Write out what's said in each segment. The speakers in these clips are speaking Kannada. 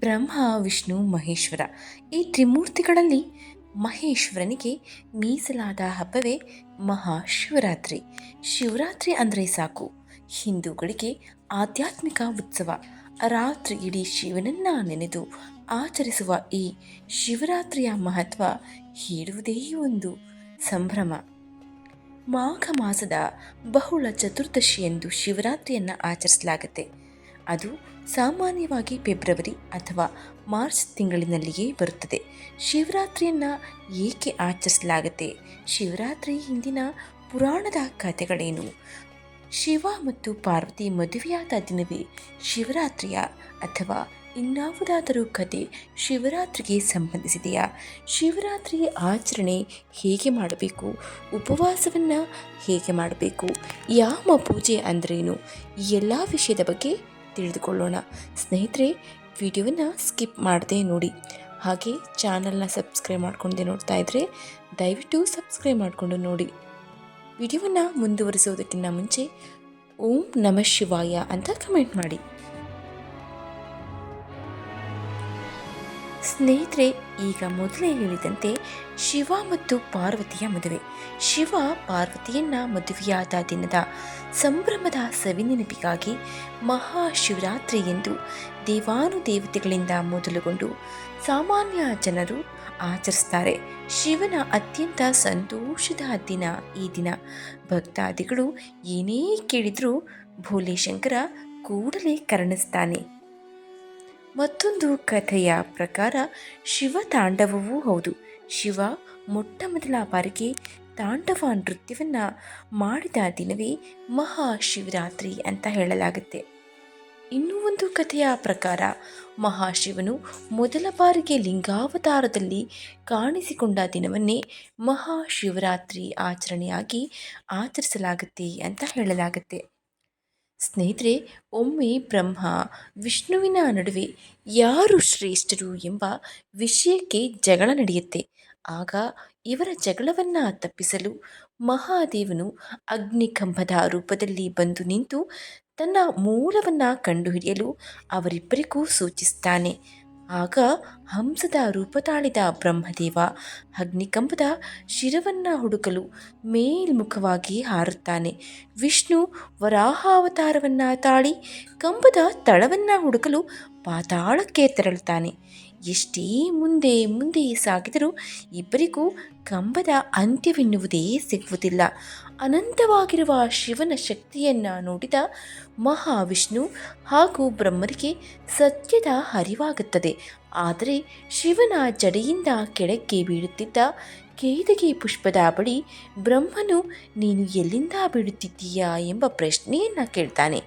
ಬ್ರಹ್ಮ, ವಿಷ್ಣು, ಮಹೇಶ್ವರ. ಈ ತ್ರಿಮೂರ್ತಿಗಳಲ್ಲಿ ಮಹೇಶ್ವರನಿಗೆ ಮೀಸಲಾದ ಹಬ್ಬವೇ ಮಹಾಶಿವರಾತ್ರಿ. ಶಿವರಾತ್ರಿ ಅಂದರೆ ಸಾಕು. ಹಿಂದೂಗಳಿಗೆ ಆಧ್ಯಾತ್ಮಿಕ ಉತ್ಸವ. ರಾತ್ರಿ ಇಡೀ ಶಿವನನ್ನ ನೆನೆದು ಆಚರಿಸುವ ಈ ಶಿವರಾತ್ರಿಯ ಮಹತ್ವ ಹೇಳುವುದೇ ಒಂದು ಸಂಭ್ರಮ. ಮಾಘ ಮಾಸದ ಬಹುಳ ಚತುರ್ದಶಿಯಂದು ಶಿವರಾತ್ರಿಯನ್ನು ಆಚರಿಸಲಾಗುತ್ತೆ. ಅದು ಸಾಮಾನ್ಯವಾಗಿ ಫೆಬ್ರವರಿ ಅಥವಾ ಮಾರ್ಚ್ ತಿಂಗಳಿನಲ್ಲಿಯೇ ಬರುತ್ತದೆ. ಶಿವರಾತ್ರಿಯನ್ನು ಏಕೆ ಆಚರಿಸಲಾಗುತ್ತೆ? ಶಿವರಾತ್ರಿ ಹಿಂದಿನ ಪುರಾಣದ ಕಥೆಗಳೇನು? ಶಿವ ಮತ್ತು ಪಾರ್ವತಿ ಮದುವೆಯಾದ ದಿನವೇ ಶಿವರಾತ್ರಿಯ ಅಥವಾ ಇನ್ನಾವುದಾದರೂ ಕತೆ ಶಿವರಾತ್ರಿಗೆ ಸಂಬಂಧಿಸಿದೆಯಾ? ಶಿವರಾತ್ರಿ ಆಚರಣೆ ಹೇಗೆ ಮಾಡಬೇಕು? ಉಪವಾಸವನ್ನು ಹೇಗೆ ಮಾಡಬೇಕು? ಯಾಮ ಪೂಜೆ ಅಂದ್ರೇನು? ಈ ಎಲ್ಲ ವಿಷಯದ ಬಗ್ಗೆ ತಿಳಿದುಕೊಳ್ಳೋಣ. ಸ್ನೇಹಿತರೆ ವಿಡಿಯೋವನ್ನು ಸ್ಕಿಪ್ ಮಾಡದೆ ನೋಡಿ. ಹಾಗೆ ಚಾನಲ್ನ ಸಬ್ಸ್ಕ್ರೈಬ್ ಮಾಡ್ಕೊಂಡೆ ನೋಡ್ತಾ ಇದ್ದರೆ ದಯವಿಟ್ಟು ಸಬ್ಸ್ಕ್ರೈಬ್ ಮಾಡಿಕೊಂಡು ನೋಡಿ. ವಿಡಿಯೋವನ್ನು ಮುಂದುವರಿಸೋದಕ್ಕಿಂತ ಮುಂಚೆ ಓಂ ನಮಃ ಶಿವಾಯ ಅಂತ ಕಮೆಂಟ್ ಮಾಡಿ. ಸ್ನೇಹಿತರೆ, ಈಗ ಮೊದಲೇ ಹೇಳಿದಂತೆ ಶಿವ ಮತ್ತು ಪಾರ್ವತಿಯ ಮದುವೆ. ಶಿವ ಪಾರ್ವತಿಯನ್ನ ಮದುವೆಯಾದ ದಿನದ ಸಂಭ್ರಮದ ಸವಿನೆನಪಿಗಾಗಿ ಮಹಾಶಿವರಾತ್ರಿ ಎಂದು ದೇವಾನುದೇವತೆಗಳಿಂದ ಮೊದಲುಗೊಂಡು ಸಾಮಾನ್ಯ ಜನರು ಆಚರಿಸ್ತಾರೆ. ಶಿವನ ಅತ್ಯಂತ ಸಂತೋಷದ ದಿನ ಈ ದಿನ. ಭಕ್ತಾದಿಗಳು ಏನೇ ಕೇಳಿದರೂ ಭೋಲೆ ಶಂಕರ ಕೂಡಲೇ ಕರುಣಿಸ್ತಾನೆ. ಮತ್ತೊಂದು ಕಥೆಯ ಪ್ರಕಾರ ಶಿವ ತಾಂಡವವೂ ಹೌದು. ಶಿವ ಮೊಟ್ಟ ಮೊದಲ ಬಾರಿಗೆ ತಾಂಡವ ನೃತ್ಯವನ್ನು ಮಾಡಿದ ದಿನವೇ ಮಹಾಶಿವರಾತ್ರಿ ಅಂತ ಹೇಳಲಾಗುತ್ತೆ. ಇನ್ನೂ ಒಂದು ಕಥೆಯ ಪ್ರಕಾರ ಮಹಾಶಿವನು ಮೊದಲ ಬಾರಿಗೆ ಲಿಂಗಾವತಾರದಲ್ಲಿ ಕಾಣಿಸಿಕೊಂಡ ದಿನವನ್ನೇ ಮಹಾಶಿವರಾತ್ರಿ ಆಚರಣೆಯಾಗಿ ಆಚರಿಸಲಾಗುತ್ತೆ ಅಂತ ಹೇಳಲಾಗುತ್ತೆ. ಸ್ನೇಹಿತರೆ, ಒಮ್ಮೆ ಬ್ರಹ್ಮ ವಿಷ್ಣುವಿನ ನಡುವೆ ಯಾರು ಶ್ರೇಷ್ಠರು ಎಂಬ ವಿಷಯಕ್ಕೆ ಜಗಳ ನಡೆಯುತ್ತೆ. ಆಗ ಇವರ ಜಗಳವನ್ನು ತಪ್ಪಿಸಲು ಮಹಾದೇವನು ಅಗ್ನಿಕಂಭದ ರೂಪದಲ್ಲಿ ಬಂದು ನಿಂತು ತನ್ನ ಮೂಲವನ್ನು ಕಂಡುಹಿಡಿಯಲು ಅವರಿಬ್ಬರಿಗೂ ಸೂಚಿಸ್ತಾನೆ. ಆಗ ಹಂಸದ ರೂಪ ತಾಳಿದ ಬ್ರಹ್ಮದೇವ ಅಗ್ನಿಕಂಬದ ಶಿರವನ್ನು ಹುಡುಕಲು ಮೇಲ್ಮುಖವಾಗಿ ಹಾರುತ್ತಾನೆ. ವಿಷ್ಣು ವರಾಹಾವತಾರವನ್ನು ತಾಳಿ ಕಂಬದ ತಳವನ್ನು ಹುಡುಕಲು ಪಾತಾಳಕ್ಕೆ ತೆರಳುತ್ತಾನೆ. ಎಷ್ಟೇ ಮುಂದೆ ಮುಂದೆ ಸಾಗಿದರೂ ಇಬ್ಬರಿಗೂ ಕಂಬದ ಅಂತ್ಯವೆನ್ನುವುದೇ ಸಿಗುವುದಿಲ್ಲ. ಅನಂತವಾಗಿರುವ ಶಿವನ ಶಕ್ತಿಯನ್ನು ನೋಡಿದ ಮಹಾವಿಷ್ಣು ಹಾಗೂ ಬ್ರಹ್ಮರಿಗೆ ಸತ್ಯದ ಹರಿವಾಗುತ್ತದೆ ಆದರೆ ಶಿವನ ಜಡೆಯಿಂದ ಕೆಳಕ್ಕೆ ಬೀಳುತ್ತಿದ್ದ ಕೇದಗಿ ಪುಷ್ಪದ ಬಳಿ ಬ್ರಹ್ಮನು, ನೀನು ಎಲ್ಲಿಂದ ಬೀಳುತ್ತಿದ್ದೀಯಾ? ಎಂಬ ಪ್ರಶ್ನೆಯನ್ನು ಕೇಳ್ತಾನೆ.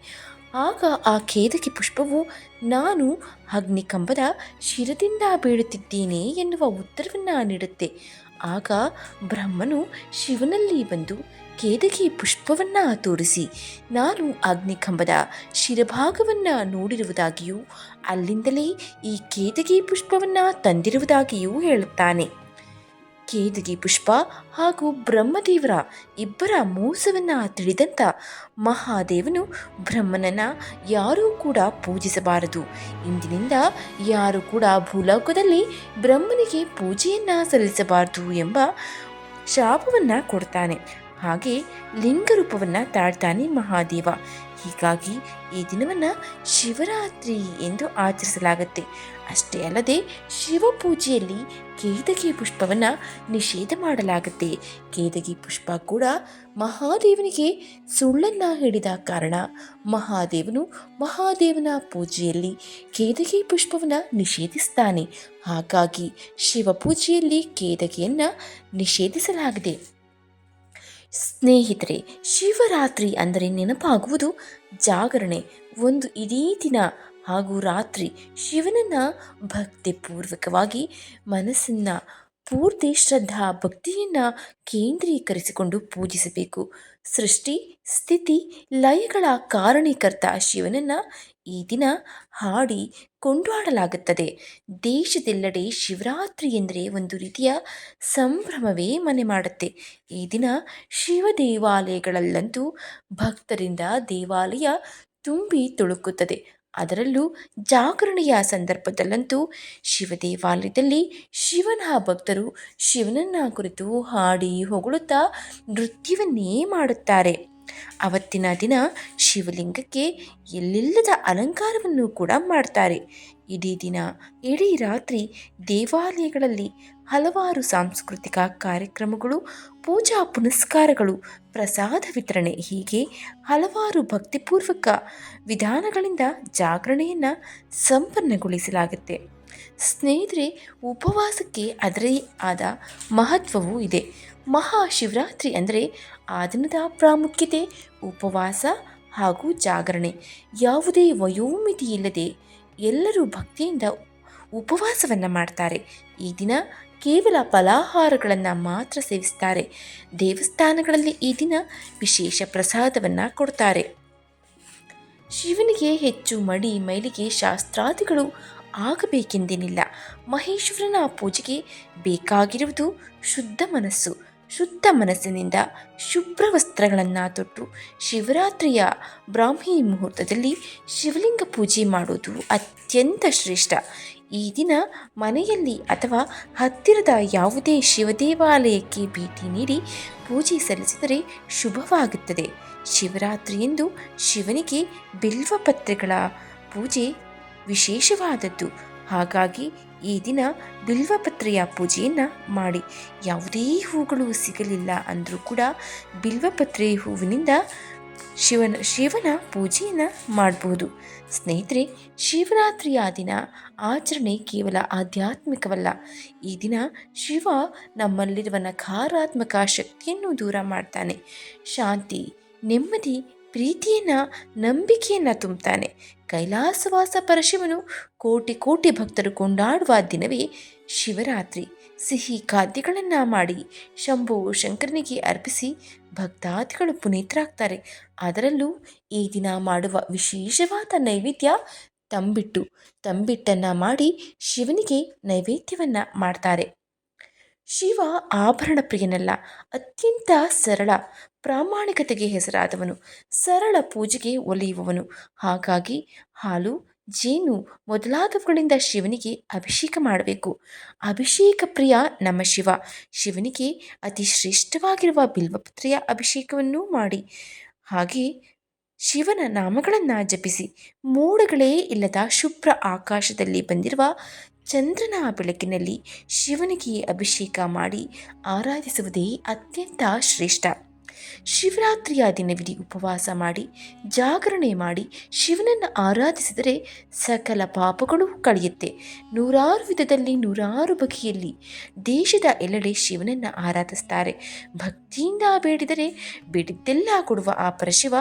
ಆಗ ಆ ಖೇದಕಿ ಪುಷ್ಪವು, ನಾನು ಅಗ್ನಿಕಂಬದ ಶಿರದಿಂದ ಬೀಳುತ್ತಿದ್ದೇನೆ ಎನ್ನುವ ಉತ್ತರವನ್ನು ನೀಡುತ್ತೆ. ಆಗ ಬ್ರಹ್ಮನು ಶಿವನಲ್ಲಿ ಬಂದು ಕೇದಗಿ ಪುಷ್ಪವನ್ನ ತೋರಿಸಿ ನಾನು ಅಗ್ನಿಕಂಬದ ಶಿರಭಾಗವನ್ನ ನೋಡಿರುವುದಾಗಿಯೂ ಅಲ್ಲಿಂದಲೇ ಈ ಕೇದಗಿ ಪುಷ್ಪವನ್ನ ತಂದಿರುವುದಾಗಿಯೂ ಹೇಳುತ್ತಾನೆ. ಕೇದಗಿ ಪುಷ್ಪ ಹಾಗೂ ಬ್ರಹ್ಮದೇವರ ಇಬ್ಬರ ಮೋಸವನ್ನು ತಿಳಿದಂತ ಮಹಾದೇವನು ಬ್ರಹ್ಮನನ್ನ ಯಾರೂ ಕೂಡ ಪೂಜಿಸಬಾರದು. ಇಂದಿನಿಂದ ಯಾರು ಕೂಡ ಭೂಲೋಕದಲ್ಲಿ ಬ್ರಹ್ಮನಿಗೆ ಪೂಜೆಯನ್ನು ಸಲ್ಲಿಸಬಾರದು ಎಂಬ ಶಾಪವನ್ನು ಕೊಡ್ತಾನೆ. ಹಾಗೆ ಲಿಂಗರೂಪವನ್ನು ತಾಳ್ತಾನೆ ಮಹಾದೇವ. ಹೀಗಾಗಿ ಈ ದಿನವನ್ನು ಶಿವರಾತ್ರಿ ಎಂದು ಆಚರಿಸಲಾಗುತ್ತೆ. ಅಷ್ಟೇ ಅಲ್ಲದೆ ಶಿವಪೂಜೆಯಲ್ಲಿ ಕೇದಗಿ ಪುಷ್ಪವನ್ನು ನಿಷೇಧ ಮಾಡಲಾಗುತ್ತೆ. ಕೇದಗಿ ಪುಷ್ಪ ಕೂಡ ಮಹಾದೇವನಿಗೆ ಸುಳ್ಳನ್ನು ಹಿಡಿದ ಕಾರಣ ಮಹಾದೇವನು ಮಹಾದೇವನ ಪೂಜೆಯಲ್ಲಿ ಕೇದಗಿ ಪುಷ್ಪವನ್ನು ನಿಷೇಧಿಸ್ತಾನೆ. ಹಾಗಾಗಿ ಶಿವಪೂಜೆಯಲ್ಲಿ ಕೇದಗಿಯನ್ನು ನಿಷೇಧಿಸಲಾಗಿದೆ ಸ್ನೇಹಿತರೆ ಶಿವರಾತ್ರಿ ಅಂದರೆ ನೆನಪಾಗುವುದು? ಜಾಗರಣೆ ಒಂದು ಇಡೀ ದಿನ ಹಾಗೂ ರಾತ್ರಿ ಶಿವನನ್ನು ಭಕ್ತಿಪೂರ್ವಕವಾಗಿ ಮನಸ್ಸನ್ನು ಪೂರ್ತಿ ಶ್ರದ್ಧಾ ಭಕ್ತಿಯನ್ನು ಕೇಂದ್ರೀಕರಿಸಿಕೊಂಡು ಪೂಜಿಸಬೇಕು. ಸೃಷ್ಟಿ, ಸ್ಥಿತಿ, ಲಯಗಳ ಕಾರಣೀಕರ್ತ ಶಿವನನ್ನು ಈ ದಿನ ಹಾಡಿ ಕೊಂಡಾಡಲಾಗುತ್ತದೆ ದೇಶದೆಲ್ಲೆಡೆ ಶಿವರಾತ್ರಿ ಎಂದರೆ ಒಂದು ರೀತಿಯ ಸಂಭ್ರಮವೇ ಮನೆ ಮಾಡುತ್ತೆ. ಈ ದಿನ ಶಿವ ದೇವಾಲಯಗಳಲ್ಲಂತೂ ಭಕ್ತರಿಂದ ದೇವಾಲಯ ತುಂಬಿ ತುಳುಕುತ್ತದೆ. ಅದರಲ್ಲೂ ಜಾಗರಣೆಯ ಸಂದರ್ಭದಲ್ಲಂತೂ ಶಿವ ದೇವಾಲಯದಲ್ಲಿ ಶಿವನ ಭಕ್ತರು ಶಿವನನ್ನ ಕುರಿತು ಹಾಡಿ ಹೊಗಳುತ್ತಾ ನೃತ್ಯವನ್ನೇ ಮಾಡುತ್ತಾರೆ. ಅವತ್ತಿನ ದಿನ ಶಿವಲಿಂಗಕ್ಕೆ ಎಲ್ಲಿಲ್ಲದ ಅಲಂಕಾರವನ್ನು ಕೂಡ ಮಾಡ್ತಾರೆ. ಇಡೀ ದಿನ, ಇಡೀ ರಾತ್ರಿ ದೇವಾಲಯಗಳಲ್ಲಿ ಹಲವಾರು ಸಾಂಸ್ಕೃತಿಕ ಕಾರ್ಯಕ್ರಮಗಳು, ಪೂಜಾ ಪುನಸ್ಕಾರಗಳು, ಪ್ರಸಾದ ವಿತರಣೆ ಹೀಗೆ ಹಲವಾರು ಭಕ್ತಿಪೂರ್ವಕ ವಿಧಾನಗಳಿಂದ ಜಾಗರಣೆಯನ್ನು ಸಂಪನ್ನಗೊಳಿಸಲಾಗುತ್ತೆ. ಸ್ನೇಹಿತರೆ, ಉಪವಾಸಕ್ಕೆ ಅದರೇ ಆದ ಮಹತ್ವವೂ ಇದೆ. ಮಹಾಶಿವರಾತ್ರಿ ಅಂದರೆ ಆ ದಿನದ ಪ್ರಾಮುಖ್ಯತೆ, ಉಪವಾಸ ಹಾಗೂ ಜಾಗರಣೆ. ಯಾವುದೇ ವಯೋಮಿತಿ ಇಲ್ಲದೆ ಎಲ್ಲರೂ ಭಕ್ತಿಯಿಂದ ಉಪವಾಸವನ್ನು ಮಾಡ್ತಾರೆ. ಈ ದಿನ ಕೇವಲ ಫಲಾಹಾರಗಳನ್ನು ಮಾತ್ರ ಸೇವಿಸ್ತಾರೆ. ದೇವಸ್ಥಾನಗಳಲ್ಲಿ ಈ ದಿನ ವಿಶೇಷ ಪ್ರಸಾದವನ್ನು ಕೊಡ್ತಾರೆ. ಶಿವನಿಗೆ ಹೆಚ್ಚು ಮಡಿ, ಮೈಲಿಗೆ ಶಾಸ್ತ್ರಾದಿಗಳು ಆಗಬೇಕೆಂದೇನಿಲ್ಲ. ಮಹೇಶ್ವರನ ಪೂಜೆಗೆ ಬೇಕಾಗಿರುವುದು ಶುದ್ಧ ಮನಸ್ಸು. ಶುದ್ಧ ಮನಸ್ಸಿನಿಂದ ಶುಭ್ರ ವಸ್ತ್ರಗಳನ್ನು ತೊಟ್ಟು ಶಿವರಾತ್ರಿಯ ಬ್ರಾಹ್ಮಿ ಮುಹೂರ್ತದಲ್ಲಿ ಶಿವಲಿಂಗ ಪೂಜೆ ಮಾಡುವುದು ಅತ್ಯಂತ ಶ್ರೇಷ್ಠ. ಈ ದಿನ ಮನೆಯಲ್ಲಿ ಅಥವಾ ಹತ್ತಿರದ ಯಾವುದೇ ಶಿವದೇವಾಲಯಕ್ಕೆ ಭೇಟಿ ನೀಡಿ ಪೂಜೆ ಸಲ್ಲಿಸಿದರೆ ಶುಭವಾಗುತ್ತದೆ. ಶಿವರಾತ್ರಿಯಂದು ಶಿವನಿಗೆ ಬಿಲ್ವಪತ್ರೆಗಳ ಪೂಜೆ ವಿಶೇಷವಾದದ್ದು. ಹಾಗಾಗಿ ಈ ದಿನ ಬಿಲ್ವಪತ್ರೆಯ ಪೂಜೆಯನ್ನು ಮಾಡಿ. ಯಾವುದೇ ಹೂಗಳು ಸಿಗಲಿಲ್ಲ ಅಂದರೂ ಕೂಡ ಬಿಲ್ವಪತ್ರೆ ಹೂವಿನಿಂದ ಶಿವನ ಶಿವನ ಪೂಜೆಯನ್ನು ಮಾಡಬಹುದು ಸ್ನೇಹಿತರೆ, ಶಿವರಾತ್ರಿಯ ದಿನ ಆಚರಣೆ ಕೇವಲ ಆಧ್ಯಾತ್ಮಿಕವಲ್ಲ. ಈ ದಿನ ಶಿವ ನಮ್ಮಲ್ಲಿರುವ ನಕಾರಾತ್ಮಕ ಶಕ್ತಿಯನ್ನು ದೂರ ಮಾಡ್ತಾನೆ. ಶಾಂತಿ, ನೆಮ್ಮದಿ ಪ್ರೀತಿಯನ್ನು, ನಂಬಿಕೆಯನ್ನು ತುಂಬುತ್ತಾನೆ ಕೈಲಾಸವಾಸ ಪರಶಿವನು ಕೋಟಿ ಕೋಟಿ ಭಕ್ತರು ಕೊಂಡಾಡುವ ದಿನವೇ ಶಿವರಾತ್ರಿ. ಸಿಹಿ ಖಾದ್ಯಗಳನ್ನು ಮಾಡಿ ಶಂಭು ಶಂಕರನಿಗೆ ಅರ್ಪಿಸಿ ಭಕ್ತಾದಿಗಳು ಪುನೀತರಾಗ್ತಾರೆ. ಅದರಲ್ಲೂ ಈ ದಿನ ಮಾಡುವ ವಿಶೇಷವಾದ ನೈವೇದ್ಯ ತಂಬಿಟ್ಟು. ತಂಬಿಟ್ಟನ್ನು ಮಾಡಿ ಶಿವನಿಗೆ ನೈವೇದ್ಯವನ್ನು ಮಾಡ್ತಾರೆ. ಶಿವ ಆಭರಣ ಪ್ರಿಯನಲ್ಲ, ಅತ್ಯಂತ ಸರಳ ಪ್ರಾಮಾಣಿಕತೆಗೆ ಹೆಸರಾದವನು. ಸರಳ ಪೂಜೆಗೆ ಒಲಿಯುವವನು. ಹಾಗಾಗಿ ಹಾಲು, ಜೇನು ಮೊದಲಾದವುಗಳಿಂದ ಶಿವನಿಗೆ ಅಭಿಷೇಕ ಮಾಡಬೇಕು. ಅಭಿಷೇಕ ಪ್ರಿಯ ನಮ್ಮ ಶಿವ, ಶಿವನಿಗೆ ಅತಿ ಶ್ರೇಷ್ಠವಾಗಿರುವ ಬಿಲ್ವಪತ್ರೆಯ ಅಭಿಷೇಕವನ್ನೂ ಮಾಡಿ. ಹಾಗೆ ಶಿವನ ನಾಮಗಳನ್ನು ಜಪಿಸಿ. ಮೋಡಗಳೇ ಇಲ್ಲದ ಶುಭ್ರ ಆಕಾಶದಲ್ಲಿ ಬಂದಿರುವ ಚಂದ್ರನ ಬೆಳಕಿನಲ್ಲಿ ಶಿವನಿಗೆ ಅಭಿಷೇಕ ಮಾಡಿ ಆರಾಧಿಸುವುದೇ ಅತ್ಯಂತ ಶ್ರೇಷ್ಠ. ಶಿವರಾತ್ರಿಯ ದಿನವಿಡೀ ಉಪವಾಸ ಮಾಡಿ, ಜಾಗರಣೆ ಮಾಡಿ ಶಿವನನ್ನು ಆರಾಧಿಸಿದರೆ ಸಕಲ ಪಾಪಗಳು ಕಳೆಯುತ್ತೆ. ನೂರಾರು ವಿಧದಲ್ಲಿ ನೂರಾರು ಬಗೆಯಲ್ಲಿ ದೇಶದ ಎಲ್ಲೆಡೆ ಶಿವನನ್ನು ಆರಾಧಿಸ್ತಾರೆ. ಭಕ್ತಿಯಿಂದ ಬೇಡಿದರೆ ಬಿಡಿದ್ದೆಲ್ಲ ಕೊಡುವ ಆ ಪರಶಿವ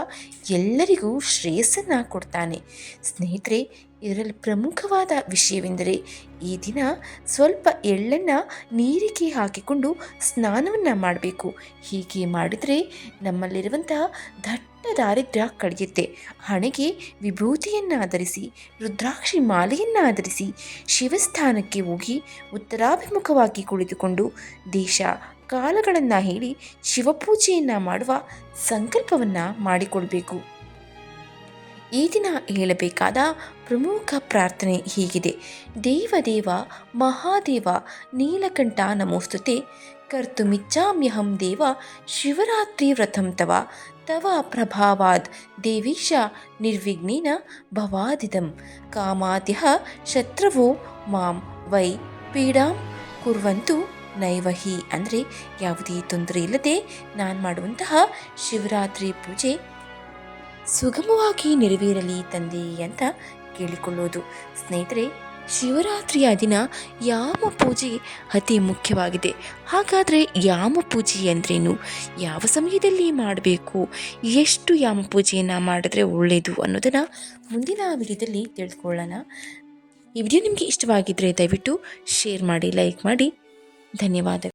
ಎಲ್ಲರಿಗೂ ಶ್ರೇಯಸ್ಸನ್ನು ಕೊಡ್ತಾನೆ. ಸ್ನೇಹಿತರೆ ಇದರಲ್ಲಿ ಪ್ರಮುಖವಾದ ವಿಷಯವೆಂದರೆ ಈ ದಿನ ಸ್ವಲ್ಪ ಎಳ್ಳನ್ನು ನೀರಿಗೆ ಹಾಕಿಕೊಂಡು ಸ್ನಾನವನ್ನು ಮಾಡಬೇಕು. ಹೀಗೆ ಮಾಡಿದರೆ ನಮ್ಮಲ್ಲಿರುವಂತಹ ದಟ್ಟ ದಾರಿದ್ರ್ಯ ಕಳೆಯುತ್ತೆ. ಹಣೆಗೆ ವಿಭೂತಿಯನ್ನು ಧರಿಸಿ ರುದ್ರಾಕ್ಷಿ ಮಾಲೆಯನ್ನು ಧರಿಸಿ ಶಿವಸ್ಥಾನಕ್ಕೆ ಹೋಗಿ ಉತ್ತರಾಭಿಮುಖವಾಗಿ ಕುಳಿತುಕೊಂಡು ದೇಶ ಕಾಲಗಳನ್ನು ಹೇಳಿ ಶಿವಪೂಜೆಯನ್ನು ಮಾಡುವ ಸಂಕಲ್ಪವನ್ನು ಮಾಡಿಕೊಳ್ಬೇಕು. ಈ ದಿನ ಹೇಳಬೇಕಾದ ಪ್ರಮುಖ ಪ್ರಾರ್ಥನೆ ಹೀಗಿದೆ. ದೇವದೇವ ಮಹಾದೇವ, ನೀಲಕಂಠ ನಮೋಸ್ತುತೆ. ಕರ್ತುಮಿಚ್ಛಾಮ್ಯಹಂ ದೇವ, ಶಿವರಾತ್ರಿ ವ್ರತಂ ತವ. ತವ ಪ್ರಭಾವಾದ್ ದೇವೀಶ ನಿರ್ವಿಘ್ನೇನ ಭವಾದಿದಂ. ಕಾಮಾದ್ಯ ಶತ್ರವೋ ಮಾಂ ವೈ ಪೀಡಾಂ. ಕುರ್ವಂತು ನೈವಹಿ ಅಂದರೆ ಯಾವುದೇ ತೊಂದರೆ ಇಲ್ಲದೆ ನಾನು ಮಾಡುವಂತಹ ಶಿವರಾತ್ರಿ ಪೂಜೆ ಸುಗಮವಾಗಿ ನೆರವೇರಲಿ ತಂದೆ ಅಂತ ಕೇಳಿಕೊಳ್ಳೋದು. ಸ್ನೇಹಿತರೆ, ಶಿವರಾತ್ರಿಯ ದಿನ ಯಾಮ ಪೂಜೆ ಅತಿ ಮುಖ್ಯವಾಗಿದೆ. ಹಾಗಾದರೆ ಯಾಮ ಪೂಜೆ ಅಂದ್ರೇನು? ಯಾವ ಸಮಯದಲ್ಲಿ ಮಾಡಬೇಕು? ಎಷ್ಟು ಯಾಮ ಪೂಜೆಯನ್ನು ಮಾಡಿದ್ರೆ ಒಳ್ಳೆಯದು ಅನ್ನೋದನ್ನು ಮುಂದಿನ ವಿಡಿಯೋದಲ್ಲಿ ತಿಳ್ಕೊಳ್ಳೋಣ. ಈ ವಿಡಿಯೋ ನಿಮಗೆ ಇಷ್ಟವಾಗಿದ್ದರೆ ದಯವಿಟ್ಟು ಶೇರ್ ಮಾಡಿ, ಲೈಕ್ ಮಾಡಿ. ಧನ್ಯವಾದ.